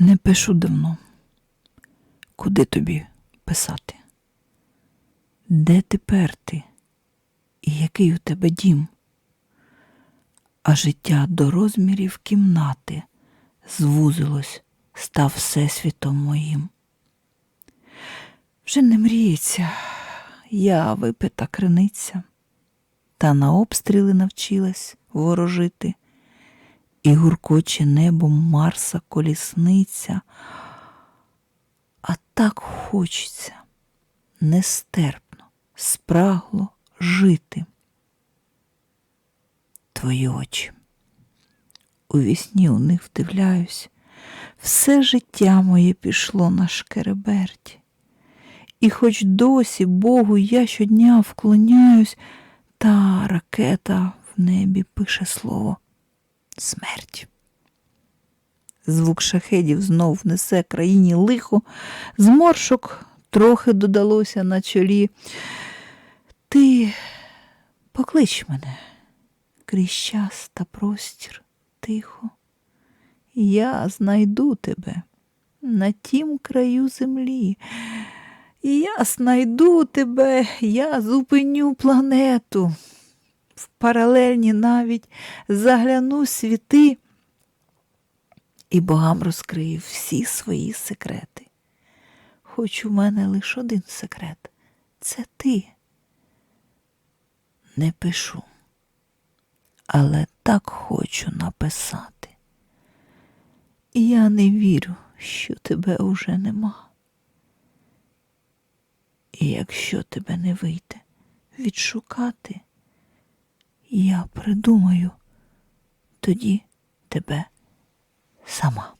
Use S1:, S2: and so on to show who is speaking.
S1: Не пишу давно. Куди тобі писати? Де тепер ти? І який у тебе дім? А життя до розмірів кімнати звузилось, став всесвітом моїм. Вже не мріється, я випита криниця, та на обстріли навчилась ворожити, і гуркоче небом Марса колісниця. А так хочеться нестерпно, спрагло жити. Твої очі. У вісні у них вдивляюсь, все життя моє пішло на шкереберті. І хоч досі Богу я щодня вклоняюсь, та ракета в небі пише слово смерть. Звук шахедів знов несе країні лихо, зморшок трохи додалося на чолі. Ти поклич мене крізь час та простір тихо. Я знайду тебе на тім краю землі. Я знайду тебе, я зупиню планету. В паралельні навіть загляну світи і богам розкрию всі свої секрети. Хоч у мене лише один секрет це ти. Не пишу, але так хочу написати. І я не вірю, що тебе уже нема. І якщо тебе не вийде відшукати, я придумаю тоді тебе сама.